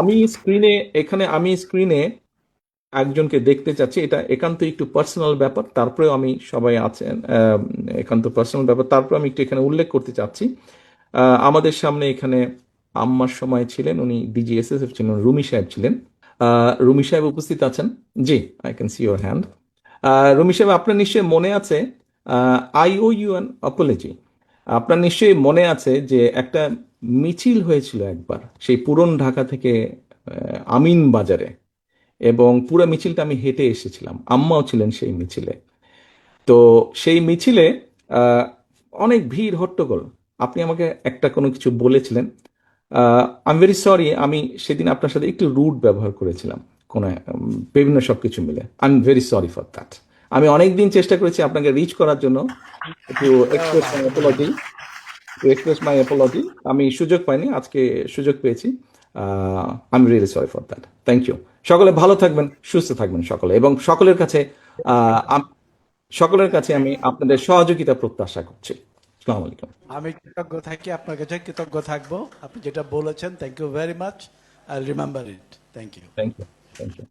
আমি স্ক্রিনে, এখানে আমি স্ক্রিনে একজনকে দেখতে চাচ্ছি। এটা একান্ত একটু পার্সোনাল ব্যাপার, তারপরেও আমি সবাই আছেন একান্ত পার্সোনাল ব্যাপার। তারপরে আমি একটু এখানে উল্লেখ করতে চাচ্ছি। আমাদের সামনে এখানে আম্মার সময় ছিলেন, উনি ডিজিএসএসএফ ছিলেন রুমি সাহেব ছিলেন। রুমি সাহেব উপস্থিত আছেন? জি I can see your hand Rumi সাহেব, আপনার নিশ্চয়ই মনে আছে I owe you an apology আপনার নিশ্চয়ই মনে আছে যে একটা মিছিল হয়েছিল একবার, সেই পুরন ঢাকা থেকে আমিন বাজারে। এবং পুরো মিছিলটা আমি হেঁটে এসেছিলাম। আম্মাও ছিলেন সেই মিছিলে। তো সেই মিছিলে অনেক ভিড়, হট্টগোল। আপনি আমাকে একটা কোনো কিছু বলেছিলেন। আই এম ভেরি সরি আমি সেদিন আপনার সাথে একটু রুট ব্যবহার করেছিলাম, কোনো বিভিন্ন সব কিছু মিলে। I am very sorry for that আমি অনেক দিন চেষ্টা করেছি আপনাকে রিচ করার জন্য। একটু express to express my apology আমি সুযোগ পাইনি আজকে সুযোগ পেয়েছি। I am really sorry for that thank you সকলে ভালো থাকবেন সুস্থ থাকবেন সকলে। এবং সকলের কাছে সকলের কাছে আমি আপনাদের সহযোগিতা প্রত্যাশা করছি। আসসালামু আলাইকুম। আমি কৃতজ্ঞ থাকি আপনার কাছে কৃতজ্ঞ থাকব। আপনি যেটা বলেছেন thank you very much I remember it thank you thank you thank you